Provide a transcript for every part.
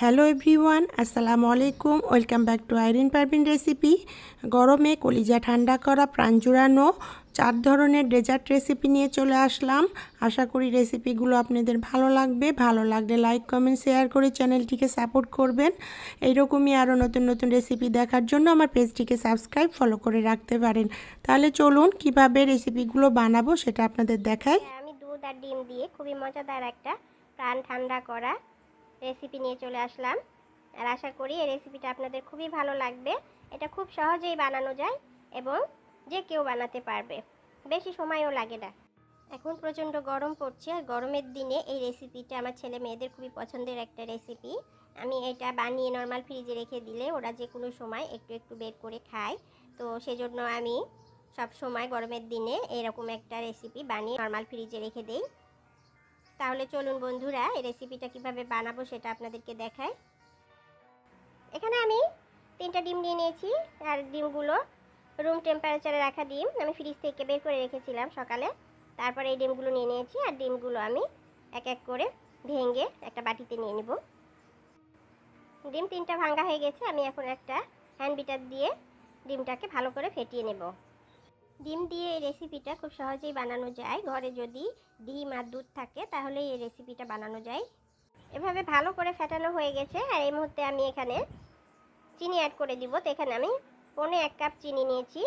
Hello everyone আসসালামু আলাইকুম welcome back to Irin Parvin recipe গরমে কলিজা ঠান্ডা করা প্রাণ জুড়ানো চার ধরনের ডেজার্ট রেসিপি নিয়ে চলে আসলাম। আশা করি রেসিপিগুলো আপনাদের ভালো লাগবে। ভালো লাগলে লাইক কমেন্ট শেয়ার করে চ্যানেলটিকে সাপোর্ট করবেন। এইরকমই আরও নতুন নতুন রেসিপি দেখার জন্য আমার পেজটিকে সাবস্ক্রাইব ফলো করে রাখতে পারেন। তাহলে চলুন কীভাবে রেসিপিগুলো বানাবো সেটা আপনাদের দেখাই। হ্যাঁ, আমি দুধ আর ডিম দিয়ে খুবই মজাদার একটা প্রাণ ঠান্ডা করা রেসিপি নিয়ে চলে আসলাম। আর আশা করি এই রেসিপিটা আপনাদের খুবই ভালো লাগবে। এটা খুব সহজেই বানানো যায় এবং যে কেউ বানাতে পারবে। বেশি সময়ও লাগে না। এখন প্রচণ্ড গরম পড়ছে আর গরমের দিনে এই রেসিপিটা আমার ছেলে মেয়েদের খুবই পছন্দের একটা রেসিপি আমি এটা বানিয়ে নর্মাল ফ্রিজে রেখে দিলে ওরা যে কোনো সময় একটু একটু বের করে খায়। তো সেজন্য আমি সব সময় গরমের দিনে এরকম একটা রেসিপি বানিয়ে নর্মাল ফ্রিজে রেখে দেই। তাহলে চলুন বন্ধুরা, এই রেসিপিটা কীভাবে বানাবো সেটা আপনাদেরকে দেখাই। এখানে আমি তিনটা ডিম নিয়ে নিয়েছি, আর ডিমগুলো রুম টেম্পারেচারে রাখা ডিম আমি ফ্রিজ থেকে বের করে রেখেছিলাম সকালে। তারপরে এই ডিমগুলো নিয়ে নিয়েছি, আর ডিমগুলো আমি এক এক করে ভেঙে একটা বাটিতে নিয়ে নেব। ডিম তিনটা ভাঙা হয়ে গেছে, আমি এখন একটা হ্যান্ড বিটার দিয়ে ডিমটাকে ভালো করে ফেটিয়ে নেব। ডিম দিয়ে এই রেসিপিটা খুব সহজেই বানানো যায়। ঘরে যদি ডিম আর দুধ থাকে তাহলে এই রেসিপিটা বানানো যায়। এভাবে ভালো করে ফেটানো হয়ে গেছে, আর এই মুহূর্তে আমি এখানে চিনি অ্যাড করে দিব। তো এখানে আমি পনে এক কাপ চিনি নিয়েছি।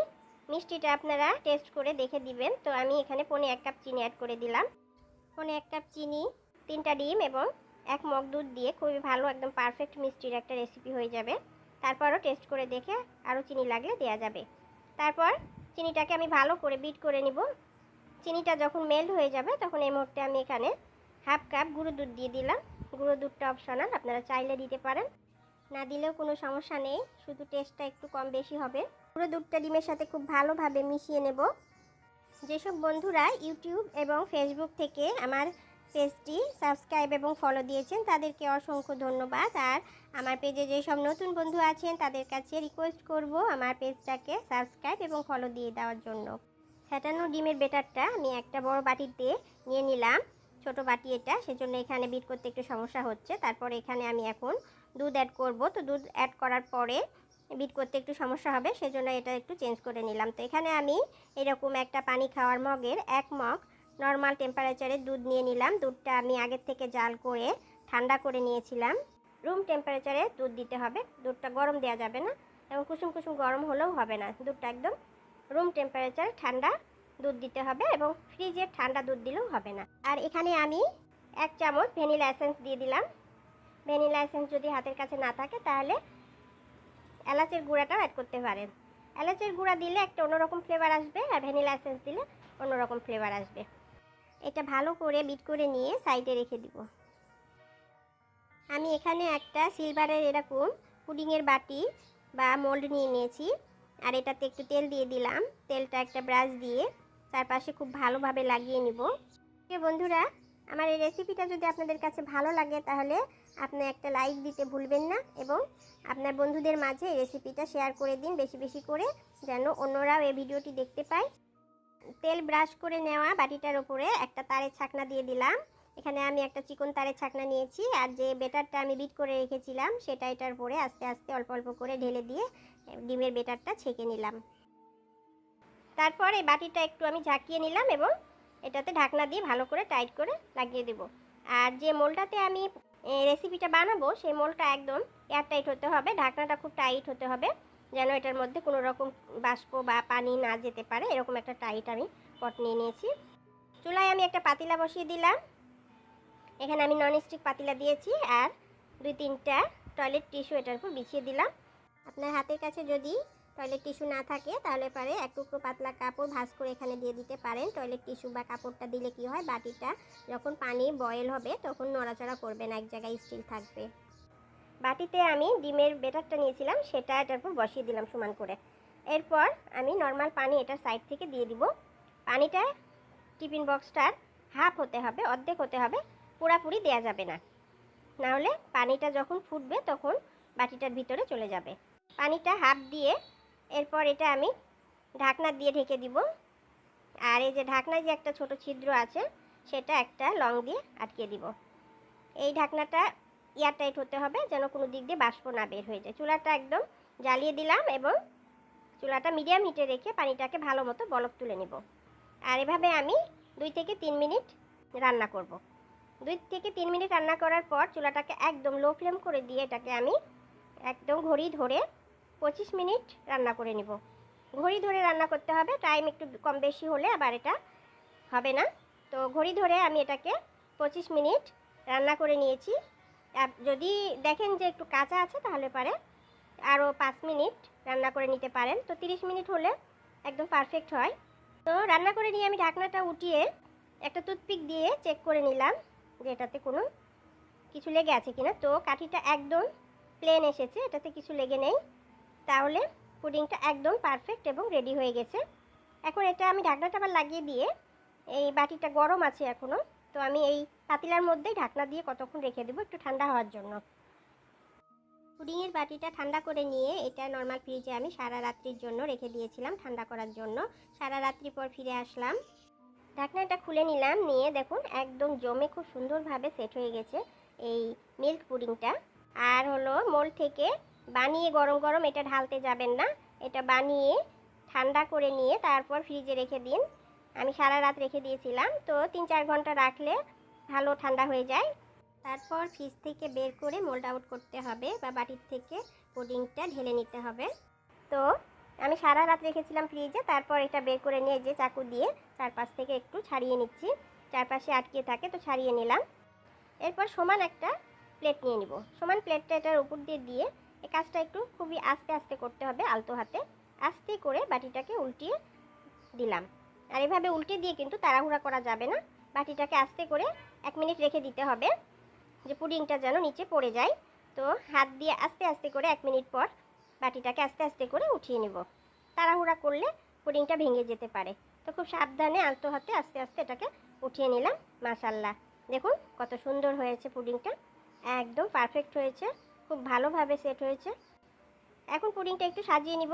মিষ্টিটা আপনারা টেস্ট করে দেখে দিবেন। তো আমি এখানে পনে এক কাপ চিনি অ্যাড করে দিলাম। পনে এক কাপ চিনি, তিনটা ডিম এবং এক মগ দুধ দিয়ে খুবই ভালো, একদম পারফেক্ট মিষ্টির একটা রেসিপি হয়ে যাবে। তারপরও টেস্ট করে দেখে আরও চিনি লাগলে দেওয়া যাবে। তারপর চিনিটাকে আমি ভালো করে বিট করে নিব। চিনিটা যখন মেল্ট হয়ে যাবে, তখন এই মুহূর্তে আমি এখানে হাফ কাপ গুঁড়ো দুধ দিয়ে দিলাম। গুঁড়ো দুধটা অপশনাল আপনারা চাইলে দিতে পারেন। না দিলেও কোনো সমস্যা নেই, শুধু টেস্টটা একটু কম বেশি হবে। গুঁড়ো দুধটা ডিমের সাথে খুব ভালোভাবে মিশিয়ে নেব। যেসব বন্ধুরা ইউটিউব এবং ফেসবুক থেকে আমার পেজটি সাবস্ক্রাইব এবং ফলো দিয়েছেন, তাদেরকে অসংখ্য ধন্যবাদ। আর আমার পেজে যেসব নতুন বন্ধু আছেন, তাদের কাছে রিকোয়েস্ট করব আমার পেজটাকে সাবস্ক্রাইব এবং ফলো দিয়ে দেওয়ার জন্য। ফ্যাটানো ডিমের বেটারটা আমি একটা বড় বাটিতে নিয়ে নিলাম। ছোট বাটি এটা, সেজন্য এখানে বিট করতে একটু সমস্যা হচ্ছে। তারপর এখানে আমি এখন দুধ অ্যাড করব। তো দুধ অ্যাড করার পরে বিট করতে একটু সমস্যা হবে, সেজন্য এটা একটু চেঞ্জ করে নিলাম। তো এখানে আমি এরকম একটা পানি খাওয়ার মগের এক মগ নর্মাল টেম্পারেচারে দুধ নিয়ে নিলাম। দুধটা আমি আগের থেকে জাল করে, ঠান্ডা করে নিয়েছিলাম। রুম টেম্পারেচারে দুধ দিতে হবে। দুধটা গরম দেওয়া যাবে না এবং কুসুম কুসুম গরম হলেও হবে না। দুধটা একদম রুম টেম্পারেচার ঠান্ডা দুধ দিতে হবে এবং ফ্রিজে ঠান্ডা দুধ দিলেও হবে না। আর এখানে আমি এক চামচ ভ্যানিলা এসেন্স দিয়ে দিলাম। ভ্যানিলা এসেন্স যদি হাতের কাছে না থাকে তাহলে এলাচের গুঁড়াটাও অ্যাড করতে পারেন। এলাচের গুঁড়া দিলে একটা অন্যরকম ফ্লেভার আসবে আর ভ্যানিলা এসেন্স দিলে অন্যরকম ফ্লেভার আসবে। এটা ভালো করে বিট করে নিয়ে সাইডে রেখে দিব। আমি এখানে একটা সিলভারের এরকম পুডিংয়ের বাটি বা মোল্ড নিয়ে নিয়েছি। আর এটাতে একটু তেল দিয়ে দিলাম। তেলটা একটা ব্রাশ দিয়ে তার পাশে খুব ভালোভাবে লাগিয়ে নিব। বন্ধুরা, আমার এই রেসিপিটা যদি আপনাদের কাছে ভালো লাগে, তাহলে আপনি একটা লাইক দিতে ভুলবেন না এবং আপনার বন্ধুদের মাঝে এই রেসিপিটা শেয়ার করে দিন বেশি বেশি করে, যেন অন্যরাও এই ভিডিওটি দেখতে পায়। তেল ব্রাশ করে নেওয়া বাটিটার উপরে একটা তারের ছাকনা দিয়ে দিলাম। এখানে আমি একটা চিকন তারের ছাকনা নিয়েছি আর যে বেটারটা আমি বিট করে রেখেছিলাম সেটা এটার পরে আস্তে আস্তে অল্প অল্প করে ঢেলে দিয়ে ডিমের বেটারটা ছেঁকে নিলাম। তারপর এই বাটিটা একটু আমি ঝাঁকিয়ে নিলাম এবং এটাতে ঢাকনা দিয়ে ভালো করে টাইট করে লাগিয়ে দেব। আর যে মোলটাতে আমি রেসিপিটা বানাবো, সেই মোলটা একদম এয়ারটাইট হতে হবে, ঢাকনাটা খুব টাইট হতে হবে। যেন এটার মধ্যে কোনো রকম বাষ্প বা পানি না যেতে পারে, এরকম একটা টাইট আমি পট নিয়ে নিয়েছি। চুলায় আমি একটা পাতিলা বসিয়ে দিলাম। এখানে আমি ননস্টিক পাতিলা দিয়েছি আর দুই তিনটা টয়লেট টিস্যু এটার উপর বিছিয়ে দিলাম। আপনার হাতের কাছে যদি টয়লেট টিস্যু না থাকে, তাহলে পারে এক টুকরো পাতলা কাপড় ভাঁজ করে এখানে দিয়ে দিতে পারেন। টয়লেট টিস্যু বা কাপড়টা দিলে কি হয়, বাটিটা যখন পানি বয়েল হবে, তখন নড়াচড়া করবে না, এক জায়গায় স্টিল থাকবে। বাটিতে আমি ডিমের বেটারটা নিয়েছিলাম, সেটা এটার উপর বসিয়ে দিলাম সমান করে। এরপর আমি নর্মাল পানি এটার সাইড থেকে দিয়ে দিব। পানিটা টিফিন বক্সটার হাফ হতে হবে, অর্ধেক হতে হবে, পুরাপুরি দেয়া যাবে না। নাহলে পানিটা যখন ফুটবে তখন বাটিটার ভিতরে চলে যাবে। পানিটা হাফ দিয়ে এরপর এটা আমি ঢাকনা দিয়ে ঢেকে দিব। আর এই যে ঢাকনায় যে একটা ছোট ছিদ্র আছে, সেটা একটা লং দিয়ে আটকে দিব। এই ঢাকনাটা এয়ারটাইট হতে হবে যেন কোনো দিক দিয়ে বাষ্প না বের হয়ে যায়। চুলাটা একদম জ্বালিয়ে দিলাম এবং চুলাটা মিডিয়াম হিটে রেখে পানিটাকে ভালো মতো বলক তুলে নেব। আর এভাবে আমি দুই থেকে তিন মিনিট রান্না করব। দুই থেকে তিন মিনিট রান্না করার পর চুলাটাকে একদম লো ফ্লেম করে দিয়ে এটাকে আমি একদম ঘড়ি ধরে পঁচিশ মিনিট রান্না করে নিব। ঘড়ি ধরে রান্না করতে হবে, টাইম একটু কম বেশি হলে আবার এটা হবে না। তো ঘড়ি ধরে আমি এটাকে পঁচিশ মিনিট রান্না করে নিয়েছি। যদি দেখেন যে একটু কাঁচা আছে, তাহলে পারে আরও পাঁচ মিনিট রান্না করে নিতে পারেন। তো তিরিশ মিনিট হলে একদম পারফেক্ট হয়। তো রান্না করে নিয়ে আমি ঢাকনাটা উঠিয়ে একটা টুথপিক দিয়ে চেক করে নিলাম যে এটাতে কোনো কিছু লেগে আছে কিনা। তো কাঠিটা একদম প্লেন এসেছে, এটাতে কিছু লেগে নেই। তাহলে পুডিংটা একদম পারফেক্ট এবং রেডি হয়ে গেছে। এখন এটা আমি ঢাকনাটা আবার লাগিয়ে দিয়ে, এই বাটিটা গরম আছে এখনও তো আমি এই পাতিলার মধ্যেই ঢাকনা দিয়ে কতক্ষণ রেখে দেবো? একটু ঠান্ডা হওয়ার জন্য। পুডিংয়ের বাটিটা ঠান্ডা করে নিয়ে এটা নর্মাল ফ্রিজে আমি সারা রাত্রির জন্য রেখে দিয়েছিলাম ঠান্ডা করার জন্য। সারা রাত্রি পর ফিরে আসলাম। ঢাকনাটা খুলে নিলাম, নিয়ে দেখুন একদম জমে খুব সুন্দরভাবে সেট হয়ে গেছে এই মিল্ক পুডিংটা আর হলো মোল থেকে বানিয়ে গরম গরম এটা ঢালতে যাবেন না, এটা বানিয়ে ঠান্ডা করে নিয়ে তারপর ফ্রিজে রেখে দিন। আমি সারা রাত রেখে দিয়েছিলাম। তো তিন চার ঘণ্টা রাখলে ভালো ঠান্ডা হয়ে যায়। তারপর ফ্রিজ থেকে বের করে মোল্ড আউট করতে হবে বা বাটির থেকে পুডিংটা ঢেলে নিতে হবে। তো আমি সারা রাত রেখেছিলাম ফ্রিজে তারপর এটা বের করে নিয়ে যে চাকু দিয়ে চারপাশ থেকে একটু ছাড়িয়ে নিচ্ছি। চারপাশে আটকে থাকে, তো ছাড়িয়ে নিলাম। এরপর সমান একটা প্লেট নিয়ে নিব। সমান প্লেটটা এটার উপর দিয়ে দিয়ে এই কাজটা একটু খুবই আস্তে আস্তে করতে হবে আলতো হাতে। আস্তে করে বাটিটাকে উল্টিয়ে দিলাম। আর এভাবে উল্টে দিয়ে কিন্তু তাড়াহুড়া করা যাবে না। বাটিটাকে আস্তে করে এক মিনিট রেখে দিতে হবে যে পুডিংটা যেন নিচে পড়ে যায়। তো হাত দিয়ে আস্তে আস্তে করে এক মিনিট পর বাটিটাকে আস্তে আস্তে করে উঠিয়ে নেব। তাড়াহুড়া করলে পুডিংটা ভেঙে যেতে পারে। তো খুব সাবধানে আলতো হাতে আস্তে আস্তে এটাকে উঠিয়ে নিলাম মাশাল্লাহ দেখুন কত সুন্দর হয়েছে পুডিংটা। একদম পারফেক্ট হয়েছে, খুব ভালোভাবে সেট হয়েছে। এখন পুডিংটা একটু সাজিয়ে নিব।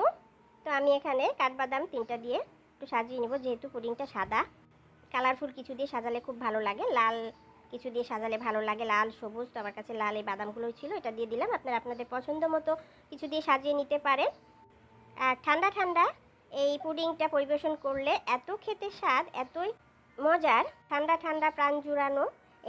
তো আমি এখানে কাঠবাদাম তিনটা দিয়ে একটু সাজিয়ে নিব, যেহেতু পুডিংটা সাদা। কালারফুল কিছু দিয়ে সাজালে খুব ভালো লাগে। লাল কিছু দিয়ে সাজালে ভালো লাগে। লাল, সবুজ, তো আমার কাছে লাল এই বাদামগুলোই ছিল, এটা দিয়ে দিলাম। আপনারা আপনাদের পছন্দ মতো কিছু দিয়ে সাজিয়ে নিতে পারেন। আর ঠান্ডা ঠান্ডা এই পুডিংটা পরিবেশন করলে এত খেতে স্বাদ, এতই মজার। ঠান্ডা ঠান্ডা প্রাণ জুড়ানো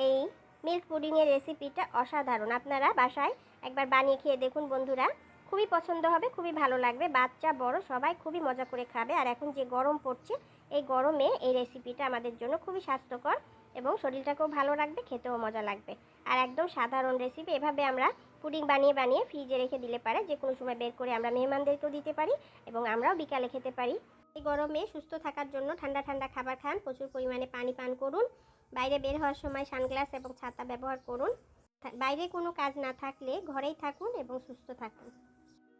এই মিল্ক পুডিংয়ের রেসিপিটা অসাধারণ। আপনারা বাসায় একবার বানিয়ে খেয়ে দেখুন বন্ধুরা। খুবই পছন্দ হবে, খুবই ভালো লাগবে। বাচ্চা, বড়, সবাই খুবই মজা করে খাবে। আর এখন যে গরম পড়ছে, এই গরমে এই রেসিপিটা আমাদের জন্য খুবই স্বাস্থ্যকর এবং শরীরটাকেও ভালো রাখবে, খেতেও মজা লাগবে। আর একদম সাধারণ রেসিপি এভাবে আমরা পুডিং বানিয়ে বানিয়ে ফ্রিজে রেখে দিলে পারে। যে কোনো সময় বের করে আমরা মেহমানদেরকেও দিতে পারি এবং আমরাও বিকালে খেতে পারি। এই গরমে সুস্থ থাকার জন্য ঠান্ডা ঠান্ডা খাবার খান, প্রচুর পরিমাণে পানি পান করুন। বাইরে বের হওয়ার সময় সানগ্লাস এবং ছাতা ব্যবহার করুন। বাইরে কোনো কাজ না থাকলে ঘরেই থাকুন এবং সুস্থ থাকুন।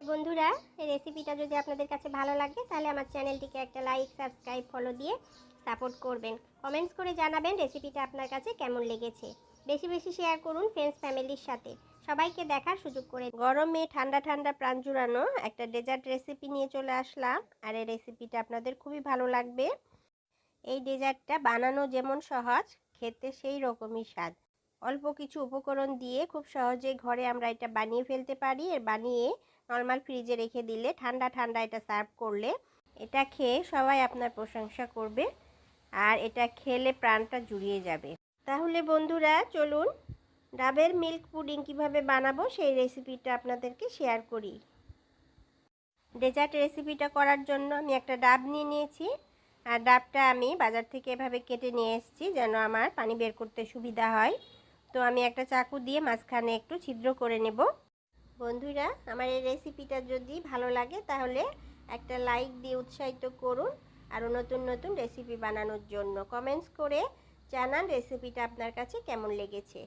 বন্ধুরা, এই রেসিপিটা যদি আপনাদের কাছে ভালো লাগে, তাহলে আমার চ্যানেলটিকে একটা লাইক সাবস্ক্রাইব ফলো দিয়ে সাপোর্ট করবেন। কমেন্টস করে জানাবেন রেসিপিটা আপনার কাছে কেমন লেগেছে। বেশি বেশি শেয়ার করুন ফ্রেন্ডস ফ্যামিলির সাথে। সবাইকে দেখার সুযোগ করে গরমে ঠান্ডা ঠান্ডা প্রাণ জুড়ানো একটা ডেজার্ট রেসিপি নিয়ে চলে আসলাম, আর এই রেসিপিটা আপনাদের খুবই ভালো লাগবে। এই ডেজার্টটা বানানো যেমন সহজ, খেতে সেই রকমই স্বাদ। অল্প কিছু উপকরণ দিয়ে খুব সহজে ঘরে আমরা এটা বানিয়ে ফেলতে পারি আর বানিয়ে নর্মাল ফ্রিজে রেখে দিলে ঠান্ডা ঠান্ডা এটা সার্ভ করলে এটা খেয়ে সবাই আপনার প্রশংসা করবে আর এটা খেলে প্রাণটা জুড়িয়ে যাবে। তাহলে বন্ধুরা, চলুন ডাবের মিল্ক পুডিং কীভাবে বানাবো সেই রেসিপিটা আপনাদেরকে শেয়ার করি। ডেজার্ট রেসিপিটা করার জন্য আমি একটা ডাব নিয়ে নিয়েছি। আর ডাবটা আমি বাজার থেকে এভাবে কেটে নিয়ে এসেছি যেন আমার পানি বের করতে সুবিধা হয়। তো আমি একটা চাকু দিয়ে মাঝখানে একটু ছিদ্র করে নেব। বন্ধুরা, আমার এই রেসিপিটা যদি ভালো লাগে, তাহলে একটা লাইক দিয়ে উৎসাহিত করুন আরও নতুন নতুন রেসিপি বানানোর জন্য। কমেন্টস করে জানান রেসিপিটা আপনার কাছে কেমন লেগেছে।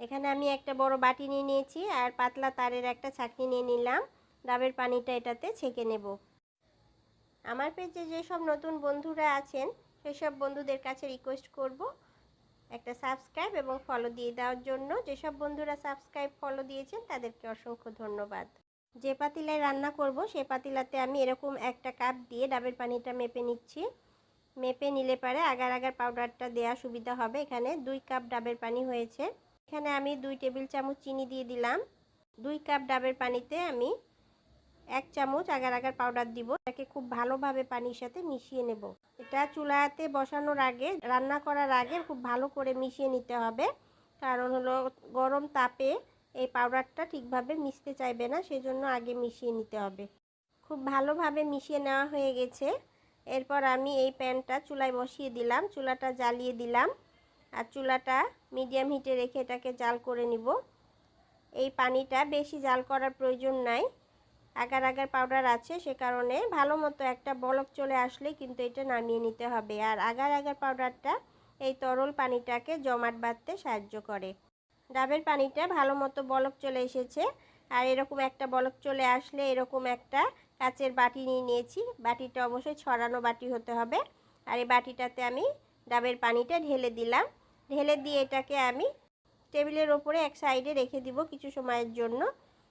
এখানে আমি একটা বড় বাটি নিয়ে নিয়েছি আর পাতলা তারের একটা ছাঁকনি নিয়ে নিলাম। ডাবের পানিটা এটাতে ছেঁকে নেব। আমার পেজে যেসব নতুন বন্ধুরা আছেন, সেসব বন্ধুদের কাছে রিকোয়েস্ট করব। একটা সাবস্ক্রাইব এবং ফলো দিয়ে দেওয়ার জন্য যেসব বন্ধুরা সাবস্ক্রাইব ফলো দিয়েছেন তাদেরকে অসংখ্য ধন্যবাদ। যে পাতিলায় রান্না করব সে পাতিলাতে আমি এরকম একটা কাপ দিয়ে ডাবের পানিটা মেপে নিচ্ছি। মেপে নিলে পারে আগার আগার পাউডারটা দেওয়া সুবিধা হবে। এখানে দুই কাপ ডাবের পানি হয়েছে। এখানে আমি দুই টেবিল চামচ চিনি দিয়ে দিলাম। দুই কাপ ডাবের পানিতে আমি এক চামচ আগার আগার পাউডার দিব। এটাকে খুব ভালোভাবে পানির সাথে মিশিয়ে নেব। এটা চুলাতে বসানোর আগে, রান্না করার আগে খুব ভালো করে মিশিয়ে নিতে হবে। কারণ হলো গরম তাপে এই পাউডারটা ঠিকভাবে মিশতে চাইবে না, সেজন্য আগে মিশিয়ে নিতে হবে। খুব ভালোভাবে মিশিয়ে নেওয়া হয়ে গেছে। এরপর আমি এই প্যানটা চুলায় বসিয়ে দিলাম, চুলাটা জ্বালিয়ে দিলাম। আর চুলাটা মিডিয়াম হিটে রেখে এটাকে জাল করে নিব। এই পানিটা বেশি জাল করার প্রয়োজন নাই। আগার আগার পাউডার আছে, সে কারণে ভালো মতো একটা বলক চলে আসলে কিন্তু এটা নামিয়ে নিতে হবে। আর আগার আগার পাউডারটা এই তরল পানিটাকে জমাট বাঁধতে সাহায্য করে। ডাবের পানিটা ভালো মতো বলক চলে এসেছে। আর এরকম একটা বলক চলে আসলে এরকম একটা কাচের বাটি নিয়ে নিয়েছি। বাটিটা অবশ্যই ছড়ানো বাটি হতে হবে। আর এই বাটিটাতে আমি ডাবের পানিটা ঢেলে দিলাম। ঢেলে দিয়ে এটাকে আমি টেবিলের ওপরে এক সাইডে রেখে দিব কিছু সময়ের জন্য।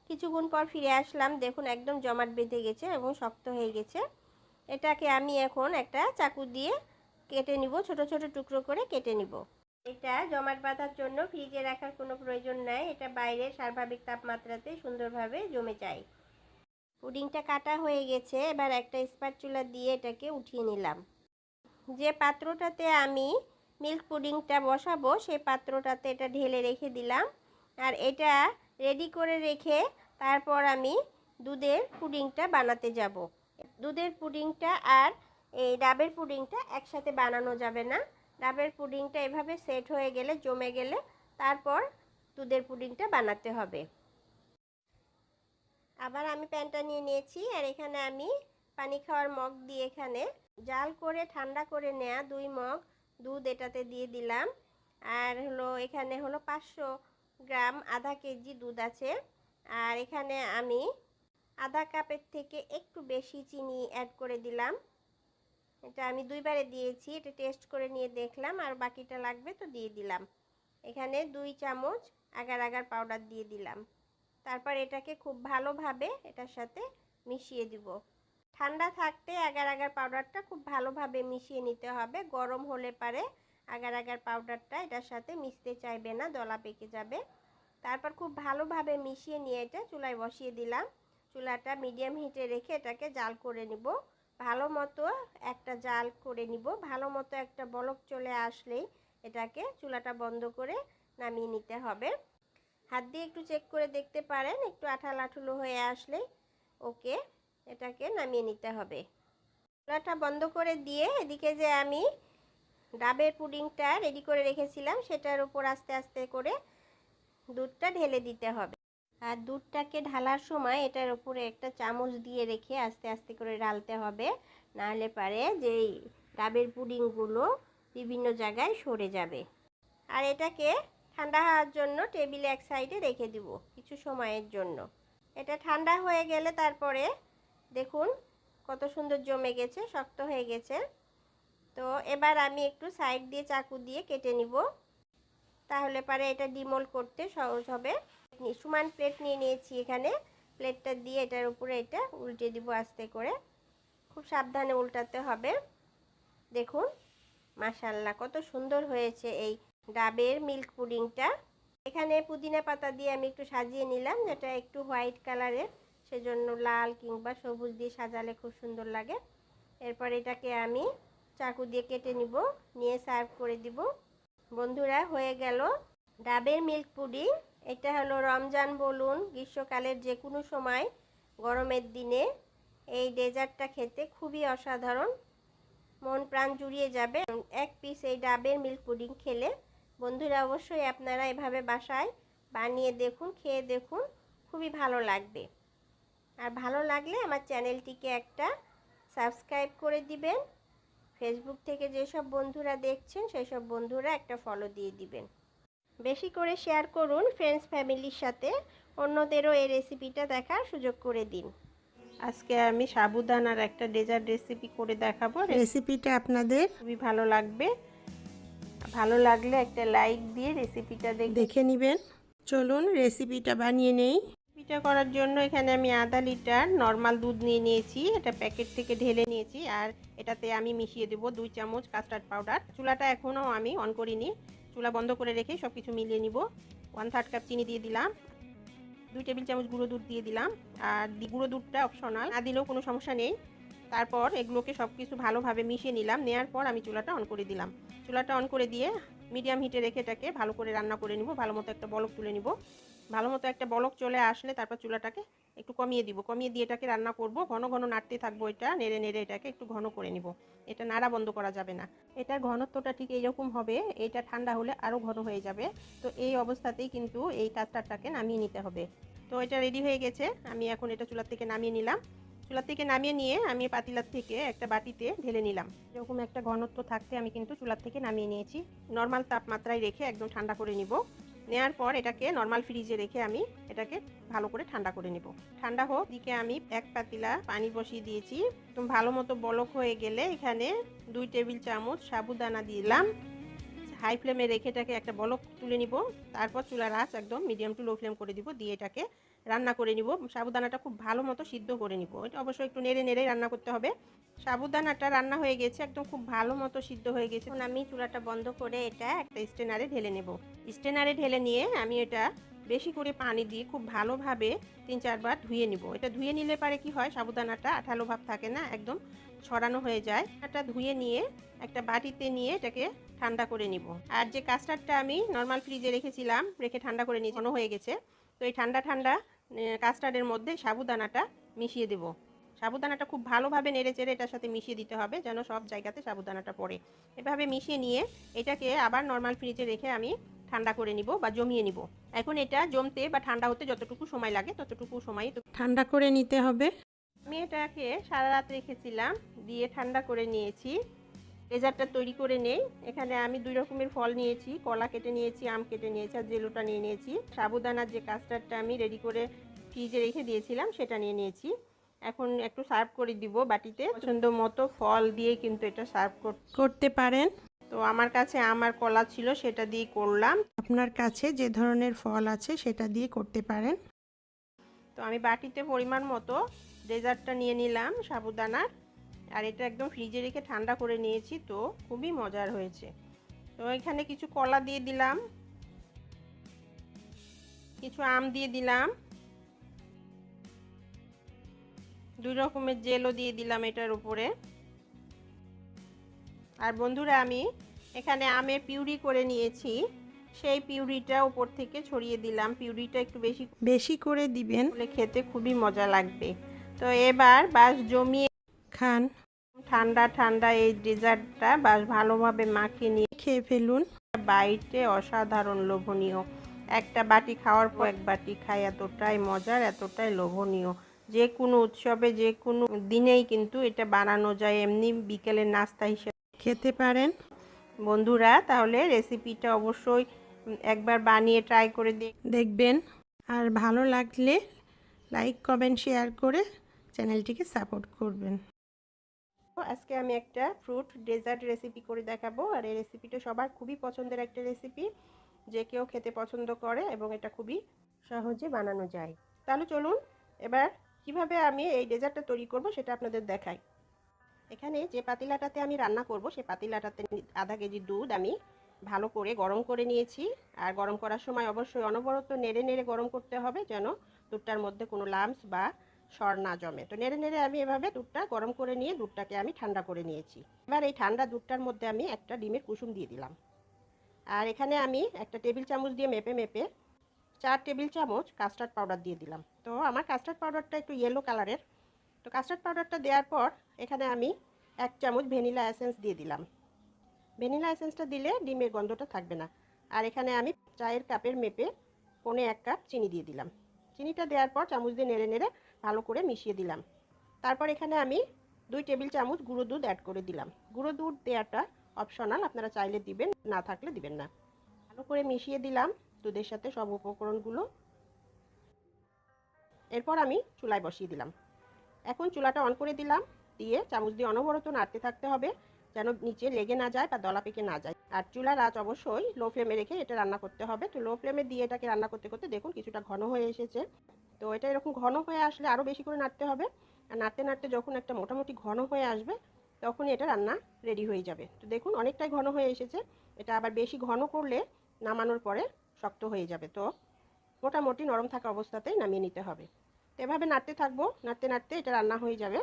কিছুক্ষণ পর ফিরে আসলাম। দেখুন, একদম জমাট বেঁধে গেছে এবং শক্ত হয়ে গেছে। এটাকে আমি এখন একটা চাকু দিয়ে কেটে নিব, ছোট ছোট টুকরো করে কেটে নিব। এটা জমাট বাঁধার জন্য ফ্রিজে রাখার কোনো প্রয়োজন নাই। এটা বাইরের স্বাভাবিক তাপমাত্রাতে সুন্দরভাবে জমে যায়। পুডিংটা কাটা হয়ে গেছে। এবার একটা স্প্যাচুলা দিয়ে এটাকে উঠিয়ে নিলাম। যে পাত্রটাতে আমি মিল্ক পুডিংটা বসাবো সেই পাত্রটাতে এটা ঢেলে রেখে দিলাম। আর এটা রেডি করে রেখে তারপর আমি দুধের পুডিংটা বানাতে যাব। দুধের পুডিংটা আর এই ডাবের পুডিংটা একসাথে বানানো যাবে না। ডাবের পুডিংটা এভাবে সেট হয়ে গেলে, জমে গেলে তারপর দুধের পুডিংটা বানাতে হবে। আবার আমি প্যানটা নিয়ে নিয়েছি আর এখানে আমি পানি খাওয়ার মগ দিয়ে এখানে জাল করে, ঠান্ডা করে নেয়া দুই মগ দুধ এটাতে দিয়ে দিলাম। আর হলো, এখানে হলো পাঁচশো গ্রাম আধা কেজি দুধ আছে। আর এখানে আমি আধা কাপের থেকে একটু বেশি চিনি অ্যাড করে দিলাম। এটা আমি দুইবারে দিয়েছি, এটা টেস্ট করে নিয়ে দেখলাম, আর বাকিটা লাগবে তো দিয়ে দিলাম। এখানে দুই চামচ আগার আগার পাউডার দিয়ে দিলাম। তারপর এটাকে খুব ভালোভাবে এটার সাথে মিশিয়ে দিব। ঠান্ডা থাকতে আগার আগার পাউডারটা খুব ভালোভাবে মিশিয়ে নিতে হবে, গরম হলে পারে। আগার আগার পাউডারটা এটার সাথে মিশতে চাইবে না, দলা পেকে যাবে। তারপর খুব ভালোভাবে মিশিয়ে নিয়ে এটা চুলায় বসিয়ে দিলাম। চুলাটা মিডিয়াম হিটে রেখে এটাকে জাল করে নিব। ভালো মতো একটা জাল করে নিব। ভালো মতো একটা বলক চলে আসলেই এটাকে চুলাটা বন্ধ করে নামিয়ে নিতে হবে। হাত দিয়ে একটু চেক করে দেখতে পারেন, একটু আঠাল আঠুলো হয়ে আসলে ওকে এটাকে নামিয়ে নিতে হবে। চুলাটা বন্ধ করে দিয়ে এদিকে যে আমি ডাবের পুডিংটা রেডি করে রেখেছিলাম, সেটার উপর আস্তে আস্তে করে দুধটা ঢেলে দিতে হবে। আর দুধটাকে ঢালার সময় এটার উপরে একটা চামচ দিয়ে রেখে আস্তে আস্তে করে ঢালতে হবে। নাহলে পারে যে ডাবের পুডিংগুলো বিভিন্ন জায়গায় সরে যাবে। আর এটাকে ঠান্ডা হওয়ার জন্য টেবিলে এক সাইডে রেখে দিব কিছু সময়ের জন্য। এটা ঠান্ডা হয়ে গেলে তারপরে দেখুন কত সুন্দর জমে গেছে, শক্ত হয়ে গেছে। তো এবার আমি একটু সাইড দিয়ে চাকু দিয়ে কেটে নিব। তাহলে পারে এটা ডিমোল করতে সহজ হবে। সমান প্লেট নিয়ে নিয়েছি এখানে। প্লেটটা দিয়ে এটার উপরে এটা উল্টে দিব আস্তে করে। খুব সাবধানে উল্টাতে হবে। দেখুন, মাশাল্লাহ, কত সুন্দর হয়েছে এই ডাবের মিল্ক পুডিংটা। এখানে পুদিনা পাতা দিয়ে আমি একটু সাজিয়ে নিলাম, যেটা একটু হোয়াইট কালারের সেজন্য লাল কিংবা সবুজ দিয়ে সাজালে খুব সুন্দর লাগে। এরপর এটাকে আমি চাকু দিয়ে কেটে নিব, নিয়ে সার্ভ করে দিব। বন্ধুরা, হয়ে গেল ডাবের মিল্ক পুডিং এটা হলো রমজান বলুন, গ্রীষ্মকালের যে কোনো সময়, গরমের দিনে। এই ডেজার্টটা খেতে খুবই অসাধারণ। মন প্রাণ জুড়িয়ে যাবে। এক পিস এই ডাবের মিল্ক পুডিং খেলে। বন্ধুরা, অবশ্যই আপনারা এভাবে বাসায় বানিয়ে দেখুন, খেয়ে দেখুন। খুবই ভালো লাগবে। আর ভালো লাগলে আমার চ্যানেলটিকে একটা সাবস্ক্রাইব করে দিবেন। ফেসবুক থেকে যেসব বন্ধুরা দেখছেন সেসব বন্ধুরা একটা ফলো দিয়ে দিবেন। বেশি করে শেয়ার করুন ফ্রেন্ডস ফ্যামিলির সাথে। অন্যদেরও এই রেসিপিটা দেখার সুযোগ করে দিন। আজকে আমি সাবুদানার একটা ডেজার্ট রেসিপি করে দেখাবো। রেসিপিটা আপনাদের? খুবই ভালো লাগবে। ভালো লাগলে একটা লাইক দিয়ে রেসিপিটা দেখে নেবেন। চলুন রেসিপিটা বানিয়ে নেই। রেসিপিটা করার জন্য এখানে আমি আধা লিটার নর্মাল দুধ নিয়ে নিয়েছি। এটা প্যাকেট থেকে ঢেলে নিয়েছি আর এটাতে আমি মিশিয়ে দেবো দুই চামচ কাস্টার্ড পাউডার। চুলাটা এখনও আমি অন করিনি। চুলা বন্ধ করে রেখে সব কিছু মিলিয়ে নিব। ওয়ান থার্ড কাপ চিনি দিয়ে দিলাম। দুই টেবিল চামচ গুঁড়ো দুধ দিয়ে দিলাম। আর গুঁড়ো দুধটা অপশনাল, না দিলেও কোনো সমস্যা নেই। তারপর এগুলোকে সব কিছু ভালোভাবে মিশিয়ে নিলাম। নেওয়ার পর আমি চুলাটা অন করে দিলাম। চুলাটা অন করে দিয়ে মিডিয়াম হিটে রেখে এটাকে ভালো করে রান্না করে নিব। ভালো মতো একটা বলক তুলে নিব। ভালো মতো একটা বলক চলে আসলে তারপর চুলাটাকে একটু কমিয়ে দিব। কমিয়ে দিয়ে এটাকে রান্না করব। ঘন ঘন নাড়তে থাকব এটা, নেড়ে নেড়ে এটাকে একটু ঘন করে নিব। এটা নাড়া বন্ধ করা যাবে না। এটার ঘনত্বটা ঠিক এইরকম হবে, এটা ঠান্ডা হলে আরও ঘন হয়ে যাবে। তো এই অবস্থাতেই কিন্তু এই কাস্টারটাকে নামিয়ে নিতে হবে। তো এটা রেডি হয়ে গেছে। আমি এখন এটা চুলার থেকে নামিয়ে নিলাম। চুলা থেকে নামিয়ে নিয়ে আমি পাতিলার থেকে একটা বাটিতে ঢেলে নিলাম। এরকম একটা ঘনত্ব থাকতে আমি কিন্তু চুলার থেকে নামিয়ে নিয়েছি। নর্মাল তাপমাত্রায় রেখে একদম ঠান্ডা করে নিব। নেওয়ার পর এটাকে নর্মাল ফ্রিজে রেখে আমি এটাকে ভালো করে ঠান্ডা করে নেব। ঠান্ডা হোক দিকে আমি এক পাতিলা পানি বসিয়ে দিয়েছি। একদম ভালো মতো বলক হয়ে গেলে এখানে দুই টেবিল চামচ সাবুদানা দিলাম। হাই ফ্লেমে রেখে এটাকে একটা বলক তুলে নিব। তারপর চুলার আঁচ একদম মিডিয়াম টু লো ফ্লেম করে দিব। দিয়ে এটাকে রান্না করে নিব। সাবুদানাটা খুব ভালো মতো সিদ্ধ করে নিব। এটা অবশ্যই একটু নেড়ে নেড়ে রান্না করতে হবে। সাবুদানাটা রান্না হয়ে গেছে, একদম খুব ভালো মতো সিদ্ধ হয়ে গেছে। এখন আমি চুলাটা বন্ধ করে এটা একটা স্টেনারে ঢেলে নেব। স্টেনারে ঢেলে নিয়ে আমি এটা বেশি করে পানি দিয়ে খুব ভালোভাবে তিন চারবার ধুয়ে নিব। এটা ধুয়ে নিলে পারে কি হয়, সাবুদানাটা আঠালো ভাব থাকে না, একদম ছড়ানো হয়ে যায়। এটা ধুয়ে নিয়ে একটা বাটিতে নিয়ে এটাকে ঠান্ডা করে নিব। আর যে কাস্টার্ডটা আমি নর্মাল ফ্রিজে রেখেছিলাম, রেখে ঠান্ডা করে নিয়ে হয়ে গেছে। তো এই ঠান্ডা ঠান্ডা কাস্টার্ডের মধ্যে সাবুদানাটা মিশিয়ে দেব। সাবুদানাটা খুব ভালোভাবে নেড়ে চেড়ে এটার সাথে মিশিয়ে দিতে হবে যেন সব জায়গাতে সাবুদানাটা পড়ে। এভাবে মিশিয়ে নিয়ে এটাকে আবার নর্মাল ফ্রিজে রেখে আমি ঠান্ডা করে নিব বা জমিয়ে নিব। এখন এটা জমতে বা ঠান্ডা হতে যতটুকু সময় লাগে ততটুকু সময় ঠান্ডা করে নিতে হবে। আমি এটাকে সারা রাত রেখেছিলাম দিয়ে ঠান্ডা করে নিয়েছি। ডেজার্টটা তৈরি করে নেই। এখানে আমি দুই রকমের ফল নিয়েছি, কলা কেটে নিয়েছি, আম কেটে নিয়েছি আর জেলোটা নিয়ে নিয়েছি। সাবুদানার যে কাস্টার্ডটা আমি রেডি করে ফ্রিজে রেখে দিয়েছিলাম, সেটা নিয়ে নিয়েছি। এখন একটু সার্ভ করে দিব বাটিতে। পছন্দ মতো ফল দিয়ে কিন্তু এটা সার্ভ কর করতে পারেন। তো আমার কাছে আমার কলা ছিল, সেটা দিয়ে করলাম। আপনার কাছে যে ধরনের ফল আছে, সেটা দিয়ে করতে পারেন। তো আমি বাটিতে পরিমাণ মতো ডেজার্টটা নিয়ে নিলাম, সাবুদানার। আর এটা একদম ফ্রিজে রেখে ঠান্ডা করে নিয়েছি তো খুবই মজার হয়েছে। তো এখানে কিছু কলা দিয়ে দিলাম কিছু আম দিয়ে দিলাম দুই রকমের জেলও দিয়ে দিলাম এটার উপরে। আর বন্ধুরা আমি এখানে আমের পিউরি করে নিয়েছি সেই পিউরিটা উপর থেকে ছড়িয়ে দিলাম। পিউরিটা একটু বেশি বেশি করে দিবেন। খেতে খুবই মজা লাগবে। তো এবার বাস জমিয়ে খান। ঠান্ডা ঠান্ডা এই ডেজার্টটা বাস ভালোভাবে মাখিয়ে নিয়ে খেয়ে ফেলুন। বাইটে অসাধারণ লোভনীয়। একটা বাটি খাওয়ার পর এক বাটি খাই এতটাই মজার, এতটাই লোভনীয়। যে কোনো উৎসবে, যে কোনো দিনেই কিন্তু এটা বানানো যায়। এমনি বিকেলের নাস্তা হিসেবে খেতে পারেন। বন্ধুরা, তাহলে রেসিপিটা অবশ্যই একবার বানিয়ে ট্রাই করে দেখবেন। আর ভালো লাগলে লাইক, কমেন্ট, শেয়ার করে চ্যানেলটিকে সাপোর্ট করবেন। আজকে আমি একটা ফ্রুট ডেজার্ট রেসিপি করে দেখাবো। আর এই রেসিপিটা সবার খুবই পছন্দের একটা রেসিপি যে কেউ খেতে পছন্দ করে এবং এটা খুবই সহজে বানানো যায়। তাহলে চলুন, এবার কীভাবে আমি এই ডেজার্টটা তৈরি করব সেটা আপনাদের দেখাই। এখানে যে পাতিলাটাতে আমি রান্না করব সেই পাতিলাটাতে আধা কেজি দুধ আমি ভালো করে গরম করে নিয়েছি। আর গরম করার সময় অবশ্যই অনবরত নেড়ে নেড়ে গরম করতে হবে যেন দুধটার মধ্যে কোনো লাম্পস বা সর না জমে। তো নেড়ে নেড়ে আমি এভাবে দুধটা গরম করে নিয়ে দুধটাকে আমি ঠান্ডা করে নিয়েছি। এবার এই ঠান্ডা দুধটার মধ্যে আমি একটা ডিমের কুসুম দিয়ে দিলাম। আর এখানে আমি একটা টেবিল চামচ দিয়ে মেপে মেপে চার টেবিল চামচ কাস্টার্ড পাউডার দিয়ে দিলাম। তো আমার কাস্টার্ড পাউডারটা একটু ইয়েলো কালারের তো কাস্টার্ড পাউডারটা দেওয়ার পর এখানে আমি এক চামচ ভ্যানিলা এসেন্স দিয়ে দিলাম। ভ্যানিলা এসেন্সটা দিলে ডিমের গন্ধটা থাকবে না। আর এখানে আমি চায়ের কাপের মেপে পনে এক কাপ চিনি দিয়ে দিলাম। চিনিটা দেওয়ার পর চামচ দিয়ে নেড়ে নেড়ে ভালো করে মিশিয়ে দিলাম। তারপর এখানে আমি দুই টেবিল চামচ গুঁড়ো দুধ অ্যাড করে দিলাম। গুঁড়ো দুধ দেওয়াটা অপশনাল আপনারা চাইলে দিবেন, না থাকলে দিবেন না। ভালো করে মিশিয়ে দিলাম দুধের সাথে সব উপকরণগুলো। এরপর আমি চুলায় বসিয়ে দিলাম। এখন চুলাটা অন করে দিলাম, দিয়ে চামচ দিয়ে অনবরত নাড়তে থাকতে হবে, যেন নিচে লেগে না যায় বা দলা পেকে না যায়। আর চুলার আঁচ অবশ্যই লো ফ্লেমে রেখে এটা রান্না করতে হবে। তো লো ফ্লেমে দিয়ে এটাকে রান্না করতে করতে দেখুন কিছুটা ঘন হয়ে এসেছে। তো এটা এরকম ঘন হয়ে আসলে আরও বেশি করে নাড়তে হবে। আর নাড়তে নাড়তে যখন একটা মোটামুটি ঘন হয়ে আসবে, তখনই এটা রান্না রেডি হয়ে যাবে। তো দেখুন অনেকটাই ঘন হয়ে এসেছে। এটা আবার বেশি ঘন করলে নামানোর পরে শক্ত হয়ে যাবে। তো মোটামুটি নরম থাকা অবস্থাতেই নামিয়ে নিতে হবে। তো এভাবে নাড়তে থাকব। নাড়তে নাড়তে এটা রান্না হয়ে যাবে।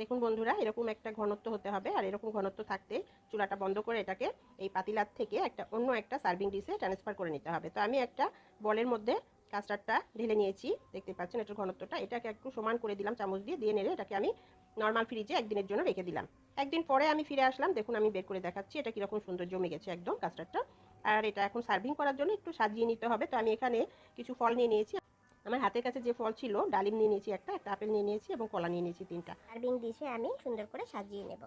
দেখুন বন্ধুরা, এরকম একটা ঘনত্ব হতে হবে আর এরকম ঘনত্ব থাকতে চুলাটা বন্ধ করে এটাকে এই পাতিলার থেকে একটা অন্য একটা সার্ভিং ডিশে ট্রান্সফার করে নিতে হবে। তো আমি একটা বলের মধ্যে কাস্টার্ডটা ঢেলে নিয়েছি, দেখতে পাচ্ছেন এটার ঘনত্বটা। এটাকে একটু সমান করে দিলাম, চামচ দিয়ে দিয়ে নেড়ে এটাকে আমি নর্মাল ফ্রিজে একদিনের জন্য রেখে দিলাম। একদিন পরে আমি ফিরে আসলাম, দেখুন আমি বের করে দেখাচ্ছি এটা কীরকম সুন্দর জমে গেছে একদম কাস্টার্ডটা আর এটা এখন সার্ভিং করার জন্য একটু সাজিয়ে নিতে হবে। তো আমি এখানে কিছু ফল নিয়ে নিয়েছি। আমার হাতের কাছে যে ফল ছিল, ডালিম নিয়ে নিয়েছি একটা একটা আপেল নিয়ে নিয়েছি এবং কলা নিয়ে নিয়েছি তিনটা। সার্ভিং ডিশে আমি, সুন্দর করে সাজিয়ে নেব।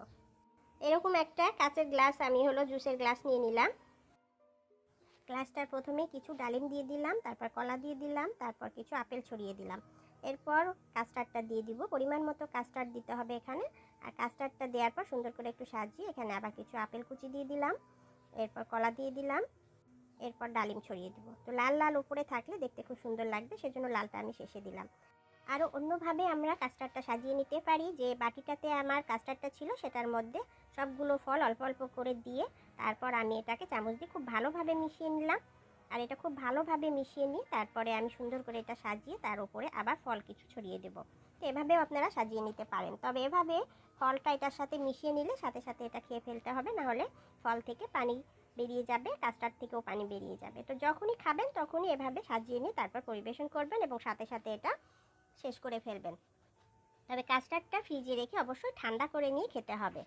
এরকম একটা কাঁচের গ্লাস আমি হলো জুসের গ্লাস নিয়ে নিলাম। গ্লাসটার প্রথমে কিছু ডালিম দিয়ে দিলাম, তারপর কলা দিয়ে দিলাম, তারপর কিছু আপেল ছড়িয়ে দিলাম। এরপর কাস্টার্ডটা দিয়ে দিব, পরিমাণ মতো কাস্টার্ড দিতে হবে এখানে। আর কাস্টার্ডটা দেওয়ার পর সুন্দর করে একটু সাজিয়ে এখানে আবার কিছু আপেল কুচি দিয়ে দিলাম। এরপর কলা দিয়ে দিলাম। এরপর ডালিম ছড়িয়ে দিব। তো লাল লাল উপরে থাকলে দেখতে খুব সুন্দর লাগবে, সেজন্য লালটা আমি শেষে দিলাম। আরও অন্যভাবে আমরা কাস্টার্ডটা সাজিয়ে নিতে পারি যে, বাটিটাতে আমার কাস্টার্ডটা ছিল সেটার মধ্যে সবগুলো ফল অল্প অল্প করে দিয়ে তারপর আমি এটাকে চামচ দিয়ে খুব ভালোভাবে মিশিয়ে নিলাম। আর এটা খুব ভালোভাবে মিশিয়ে নিয়ে তারপরে আমি সুন্দর করে এটা সাজিয়ে তার উপরে আবার ফল কিছু ছড়িয়ে দেব। তো এভাবেও আপনারা সাজিয়ে নিতে পারেন। তবে এভাবে ফলটা এটার সাথে মিশিয়ে নিলে সাথে সাথে এটা খেয়ে ফেলতে হবে, নাহলে ফল থেকে পানি বেরিয়ে যাবে কাস্টার্ড থেকেও পানি বেরিয়ে যাবে। তো যখনই খাবেন, তখনই এভাবে সাজিয়ে নিয়ে তারপর পরিবেশন করবেন এবং সাথে সাথে এটা শেষ করে ফেলবেন। তবে কাস্টার্ডটা ফ্রিজে রেখে অবশ্যই ঠান্ডা করে নিয়ে খেতে হবে।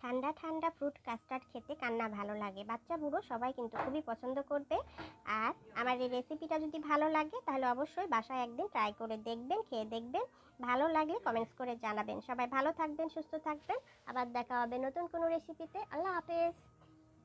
ঠান্ডা ঠান্ডা ফ্রুট কাস্টার্ড খেতে কান্না ভালো লাগে। বাচ্চা, বুড়ো সবাই কিন্তু খুবই পছন্দ করবে। আর আমার এই রেসিপিটা যদি ভালো লাগে, তাহলে অবশ্যই বাসায় একদিন ট্রাই করে দেখবেন, খেয়ে দেখবেন। ভালো লাগলে কমেন্টস করে জানাবেন। সবাই ভালো থাকবেন, সুস্থ থাকবেন। আবার দেখা হবে নতুন কোনো রেসিপিতে। আল্লাহ হাফেজ।